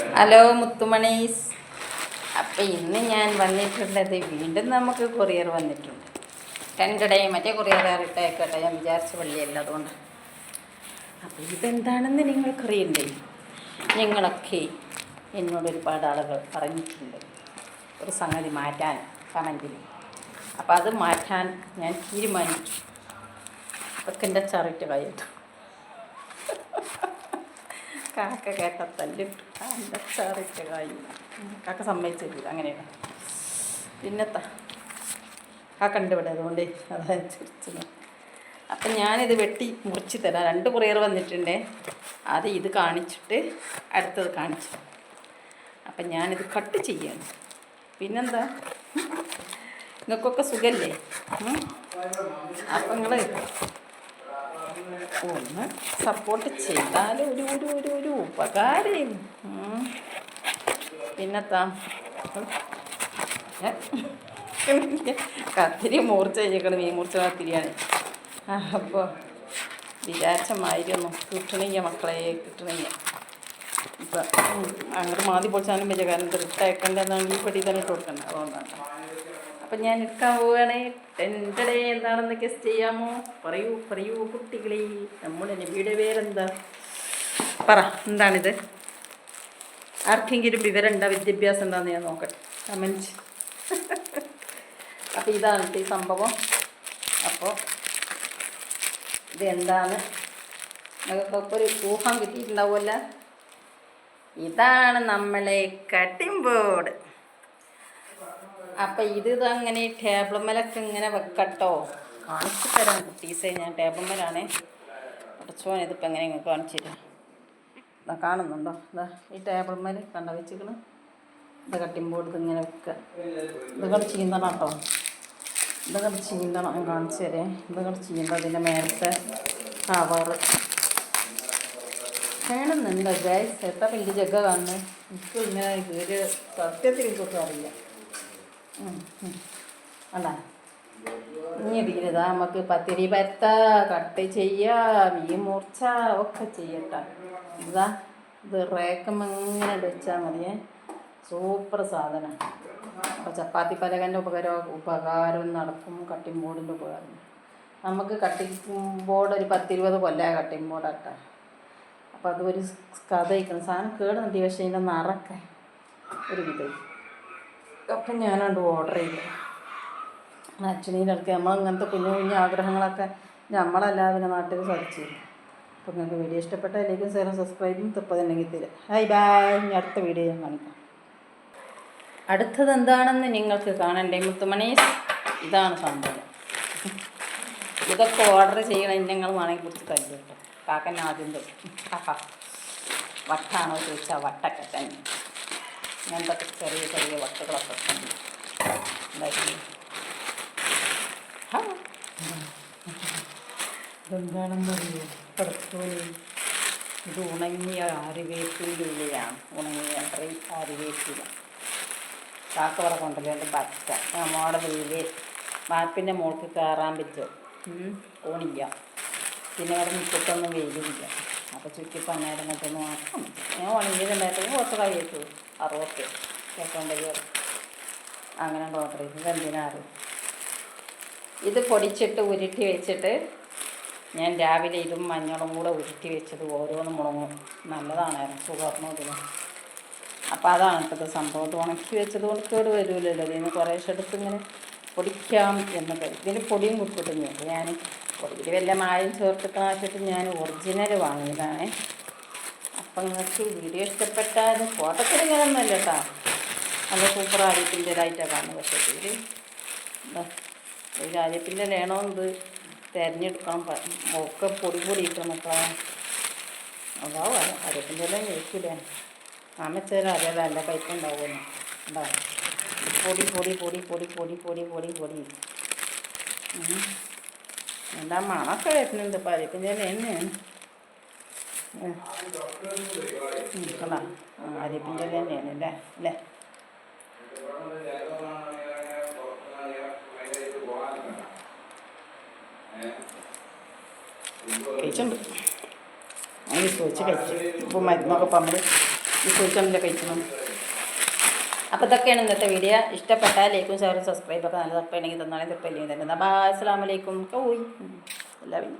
Hello മുത്തുമണീസ്. അപ്പം ഇന്ന് ഞാൻ വന്നിട്ടുള്ളത് വീണ്ടും നമുക്ക് കൊറിയർ വന്നിട്ടുണ്ട്. രണ്ടിടേ മറ്റേ കൊറിയർ ഇട്ടേക്കട്ടെ ഞാൻ വിചാരിച്ച പള്ളിയല്ല അതുകൊണ്ട്. അപ്പം ഇതെന്താണെന്ന് നിങ്ങൾക്കറിയണ്ടേ? ഞങ്ങളൊക്കെ എന്നോട് ഒരുപാട് ആളുകൾ പറഞ്ഞിട്ടുണ്ട്. ഒരു സംഗതി മാറ്റാൻ കമന്റിൽ അപ്പം അത് മാറ്റാൻ ഞാൻ തീരുമാനിച്ചു. അതൊക്കെ എന്റെ ചറിട്ട് കൈയിട്ടു കാക്ക കേട്ട തല്ലിട്ടു ചറിട്ട് കായി. കാക്ക സമ്മതിച്ചിട്ടില്ല അങ്ങനെയാണ്. പിന്നെത്താ കാക്ക ഉണ്ട് ഇവിടെ അതുകൊണ്ട് അതനുസരിച്ച് അപ്പം ഞാനിത് വെട്ടി മുറിച്ച് തരാം. രണ്ട് കൊറിയർ വന്നിട്ടുണ്ടേ അത് ഇത് കാണിച്ചിട്ട് അടുത്തത് കാണിച്ചു. അപ്പം ഞാനിത് കട്ട് ചെയ്യാണ്. പിന്നെന്താ? നിങ്ങൾക്കൊക്കെ സുഖല്ലേ? അപ്പം നിങ്ങൾ ഒന്ന് സപ്പോർട്ട് ചെയ്താൽ ഒരു ഒരു ഒരു ഒരു ഉപകാരം. പിന്നത്താ. കത്തിരി മൂർച്ച ചെയ്യണം മീൻ മൂർച്ച കത്തിരിയാണ്. അപ്പോൾ വിചാരിച്ചമായിരുന്നു കിട്ടണില്ല മക്കളെ കിട്ടണില്ല. ഇപ്പം അങ്ങോട്ട് മാതി പൊളിച്ചാലും വലിയ കാരണം ഇട്ടേക്കണ്ടെന്നാണെങ്കിൽ ഈ പെട്ടി തന്നെ ഇട്ട് കൊടുക്കണ്ട അതുകൊണ്ടാണ്. അപ്പം ഞാൻ എടുക്കാൻ പോവുകയാണെങ്കിൽ എന്റെ എന്താണെന്ന് ഗസ്റ്റ് ചെയ്യാമോ? പറയൂ പറയൂ കുട്ടികളെ. നമ്മുടെ നബിയുടെ പേരെന്താ? പറ എന്താണിത്? ആർക്കെങ്കിലും വിവരം വിദ്യാഭ്യാസം എന്താണെന്ന് ഞാൻ നോക്കട്ടെ. കമന്റ്. അപ്പോൾ ഇതാണ് ഈ സംഭവം. അപ്പോൾ ഇത് എന്താണ് നിങ്ങൾക്കൊക്കെ ഒരു ഊഹം കിട്ടിയിട്ടുണ്ടാവുമല്ല? ഇതാണ് നമ്മളെ കട്ടിംഗ് ബോർഡ് അപ്പം ഇത് അങ്ങനെ ടേബിൾമേലൊക്കെ ഇങ്ങനെ വെക്കട്ടോ. കാണിച്ചു തരാം കുട്ടീസേ ഞാൻ ടേബിൾമേലാണേ അടച്ചോൻ ഇതിപ്പോൾ എങ്ങനെ കാണിച്ചു തരാം. കാണുന്നുണ്ടോ? ഇതാ ഈ ടേബിൾമേൽ കണ്ട വെച്ചിക്കണ് ഇത് കട്ടിംഗ് ബോർഡ് ഇങ്ങനെ വെക്കുക. ഇതുകൾ ചീന്തണം കേട്ടോ. ഇതുകൾ ചീന്തണം. ഞാൻ കാണിച്ചു തരേ. ഇതുകൾ ചീന്തണം. അതിന്റെ മേലത്തെ കവറ് വേണമെന്നുണ്ട്? ഗൈസ് എത്ര വലിയ ജഗ കാണുന്നത് എനിക്ക് ഇങ്ങനെ ഒരു സത്യത്തിൽ എനിക്കൊക്കെ അറിയില്ല. അല്ല ഇനി ഇരിക്കുന്നതാ നമുക്ക് പത്തിരി പരത്ത കട്ട് ചെയ്യുക മീൻ മുറിച്ച ഒക്കെ ചെയ്യട്ടെ. ഇതാ ഇത് റേക്കം ഇങ്ങനെ വെച്ചാൽ മതിയേ സൂപ്പർ സാധനം. അപ്പോൾ ചപ്പാത്തി പലകന്റെ ഉപകാരം ഉപകാരം നടക്കും കട്ടിംഗ് ബോർഡിന്റെ ഉപകാരം നമുക്ക് കട്ടിംഗ് ബോർഡ് ഒരു പത്തിരുപത് കൊല്ലമായ കട്ടിംഗ് ബോർഡാട്ടെ അപ്പോൾ അതൊരു കഥ ഇരിക്കണം സാധനം കേടുന്നുണ്ട് പക്ഷേ ഇതിന്റെ നിറക്കെ ഒരു വിധം അപ്പം ഞാനത് ഓർഡർ ചെയ്തു. അച്ഛനീനൊക്കെ നമ്മൾ അങ്ങനത്തെ കുഞ്ഞു കുഞ്ഞു ആഗ്രഹങ്ങളൊക്കെ നമ്മളല്ലാതെ പിന്നെ നാട്ടിൽ സാധിച്ചു അപ്പോൾ നിങ്ങൾക്ക് വീഡിയോ ഇഷ്ടപ്പെട്ട ലൈക്കും സേറും സബ്സ്ക്രൈബും തപ്പതുണ്ടെങ്കിൽ തരാം. ഹായ് ബായ് ഇനി അടുത്ത വീഡിയോ ഞാൻ കാണിക്കാം. അടുത്തത് എന്താണെന്ന് നിങ്ങൾക്ക് കാണണ്ടേ മുത്തുമണീസ് ഇതാണ് സംഭവം. ഇതൊക്കെ ഓർഡർ ചെയ്യണം ഞങ്ങൾ വേണമെങ്കിൽ കുറിച്ച് തരും കേട്ടോ. കാക്കൻ ആദ്യം തരും. വട്ടാണോ ചോദിച്ചാൽ വട്ടൊക്കെ തന്നെ. ഇങ്ങനത്തെ ചെറിയ ചെറിയ വട്ടുകളൊക്കെ ഉണ്ടാക്കി എന്താണെന്നറിയോ പടത്തോലി ഇത് ഉണങ്ങിയ ആരുവേപ്പിലയാണ് ഉണങ്ങിയ അത്രയും ആരുവേപ്പില. കൊണ്ടല്ലോ എന്റെ പച്ച. നമ്മുടെ വീട് മാപ്പിന്റെ മോൾക്ക് കയറാൻ പറ്റും. ഓണില്ല. പിന്നെ അവിടെ മുറ്റത്തൊന്നും വെയിലില്ല. അപ്പോൾ ചുറ്റി അന്നേരം മറ്റൊന്ന് ആക്കാം ഞാൻ ഉണങ്ങിയതുണ്ടായിരുന്നു. കുറച്ച് കഴിയത്തു അറുപത്തി കേട്ടോണ്ടല്ലോ അങ്ങനെ ഓർഡർ ചെയ്തത് എന്തിനാറ് ഇത് പൊടിച്ചിട്ട് ഉരുട്ടി വെച്ചിട്ട് ഞാൻ രാവിലെ ഇതും മഞ്ഞളും കൂടെ ഉരുട്ടി വെച്ചത് ഓരോന്നും മുളങ്ങും. നല്ലതാണ് സുഖർമ്മ ഇതിന് അപ്പോൾ അതാണ് ഇപ്പോഴത്തെ സംഭവം. ഇത് ഉണക്കി വെച്ചത് കൊണ്ട് കേട് വരുമല്ലോ ഇതിന് കുറേശ്ശെ എടുത്ത് ഇങ്ങനെ പൊടിക്കാം എന്ന് ഇതിന് പൊടിയും കൊടുത്തിട്ടുണ്ട് അപ്പോൾ ഞാൻ പൊടിയിൽ വല്ല മായം ചേർത്തിട്ട് ആക്കിയിട്ട് ഞാൻ ഒറിജിനൽ വാങ്ങിയതാണ്. അപ്പം നിങ്ങൾക്ക് വീഡിയോ ഇഷ്ടപ്പെട്ടാൽ ഫോട്ടോത്തിൽ ഇങ്ങനെയൊന്നുമല്ല കേട്ടോ. നല്ല സൂപ്പർ ആദ്യത്തിന്റെതായിട്ടാണ് കാണുന്നത്. പക്ഷേ ഇതിൽ ഒരു ആദ്യത്തിന്റെ ലേണോ ഇത്? തിരഞ്ഞെടുക്കണം ഒക്കെ പൊടി പൊടി ഇട്ടണം മക്കളെ. അതാവും അരപ്പിന്റെ എല്ലാം കഴിക്കില്ലേ അമ്മച്ചേരം അറിയാലോ എന്റെ കയ്പുണ്ടാവുമെന്ന് ഉണ്ടാവും പൊടി പൊടി പൊടി പൊടി പൊടി പൊടി പൊടി പൊടി. എന്താ മണമൊക്കെ വരുന്നുണ്ട്. ഇപ്പം ആര്യത്തിന്റെ തന്നെയാണ് കണ്ടാ? ആര്യത്തിന്റെ തന്നെയാണ് അല്ലേ? അല്ലേ? കഴിച്ചുണ്ട്. അങ്ങനെ ചോദിച്ച് കഴിച്ചു. ഇപ്പോൾ മരുന്നൊക്കെ പമ്പ് കുഴിച്ചമ്മിലൊക്കെ കഴിച്ചു അപ്പോൾ ഇതൊക്കെയാണ് ഇന്നത്തെ വീഡിയോ. ഇഷ്ടപ്പെട്ടാൽ ലൈക്കും ഷെയറും സബ്സ്ക്രൈബ് ഒക്കെ നല്ല തപ്പണെങ്കിൽ തന്നാലും തപ്പില്ലെങ്കിൽ തന്നെ. അസ്സാം വലൈക്കും ഓയ് എല്ലാവരും.